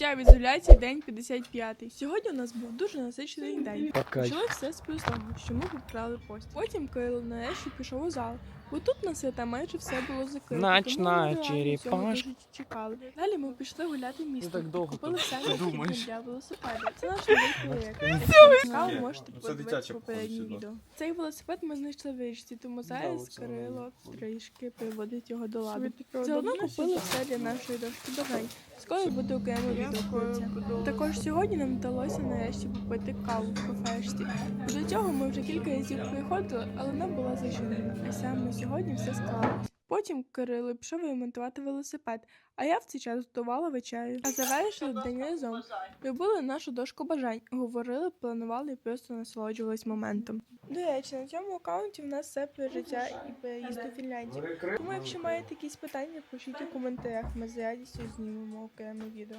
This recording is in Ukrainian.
Життя в ізоляції, день 55. Сьогодні у нас був дуже насичений день. Почали все з того, що ми поправили пост. Потім Кирило нарешті пішов у зал. Бо тут на свята майже все було закрито. Ми черепашка. чекали. Далі ми пішли гуляти так довго Купили тут все думаєш? для велосипеда. Це наш новий проєкт. Цікаво, можете це подивитися попереднє відео. Цей велосипед ми знайшли в річці, тому зараз Кирило трішки приводить його до ладу. таке Заодно купили все для нашої дошки бажань. Скоро буде окреме це. Також сьогодні нам вдалося нарешті попити каву в кафешці. До цього ми вже кілька разів приходили, але вона була зачинена. А саме сьогодні все склалось. Потім Кирило пішов ремонтувати велосипед, а я в цей час готувала вечерю. А завершили день разом. Любили нашу дошку бажань, говорили, планували і просто насолоджувались моментом. До речі, на цьому аккаунті в нас все про життя і переїзд у Фінляндію. Тому якщо маєте якісь питання, пишіть у коментарях. Ми з радістю знімемо окреме відео.